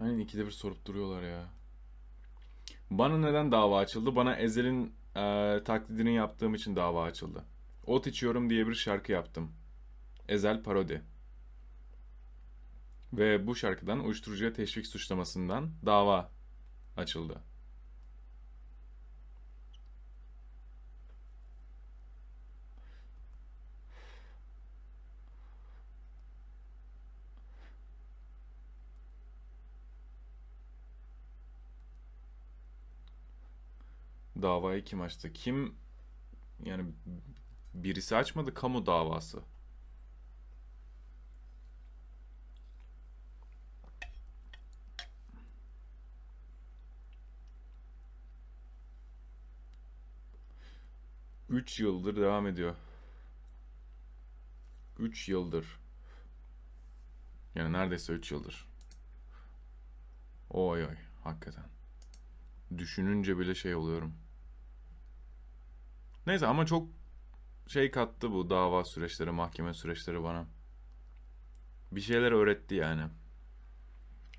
Aynen ikide bir sorup duruyorlar ya. Bana neden dava açıldı? Bana Ezel'in e, taklidini yaptığım için dava açıldı. Ot içiyorum diye bir şarkı yaptım. Ezel parodi. Ve bu şarkıdan uyuşturucuya teşvik suçlamasından dava açıldı. Davayı kim açtı? Kim yani birisi açmadı kamu davası. Üç yıldır devam ediyor. Üç yıldır. Yani neredeyse üç yıldır. Oy oy hakikaten. Düşününce bile şey oluyorum. Neyse ama çok şey kattı bu dava süreçleri, mahkeme süreçleri bana. Bir şeyler öğretti yani.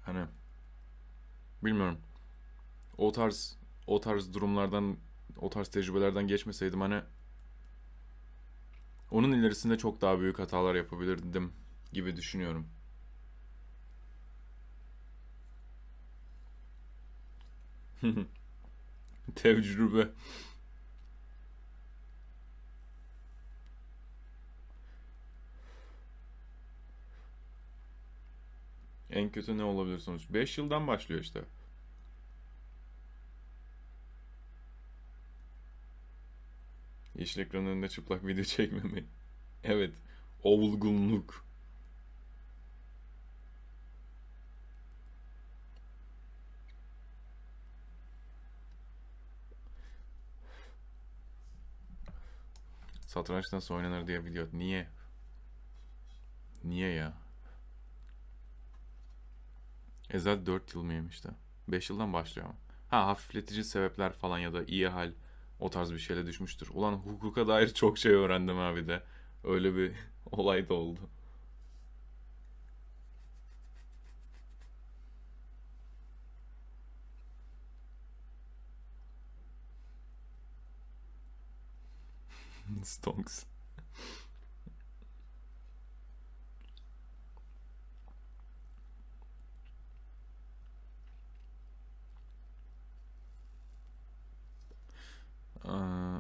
Hani bilmiyorum. O tarz o tarz durumlardan, o tarz tecrübelerden geçmeseydim hani onun ilerisinde çok daha büyük hatalar yapabilirdim gibi düşünüyorum. Tecrübe. En kötü ne olabilir sonuç? 5 yıldan başlıyor işte. Yeşil önünde çıplak video çekmemeyi. Evet. Olgunluk. Satranç nasıl oynanır diye video. Niye? Niye ya? Ezel 4 yıl mı yemişti? 5 yıldan başlıyor ama. Ha hafifletici sebepler falan ya da iyi hal o tarz bir şeyle düşmüştür. Ulan hukuka dair çok şey öğrendim abi de. Öyle bir olay da oldu. Stonks. Aa,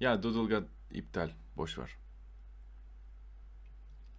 Ya Doodlegat iptal. Boş ver.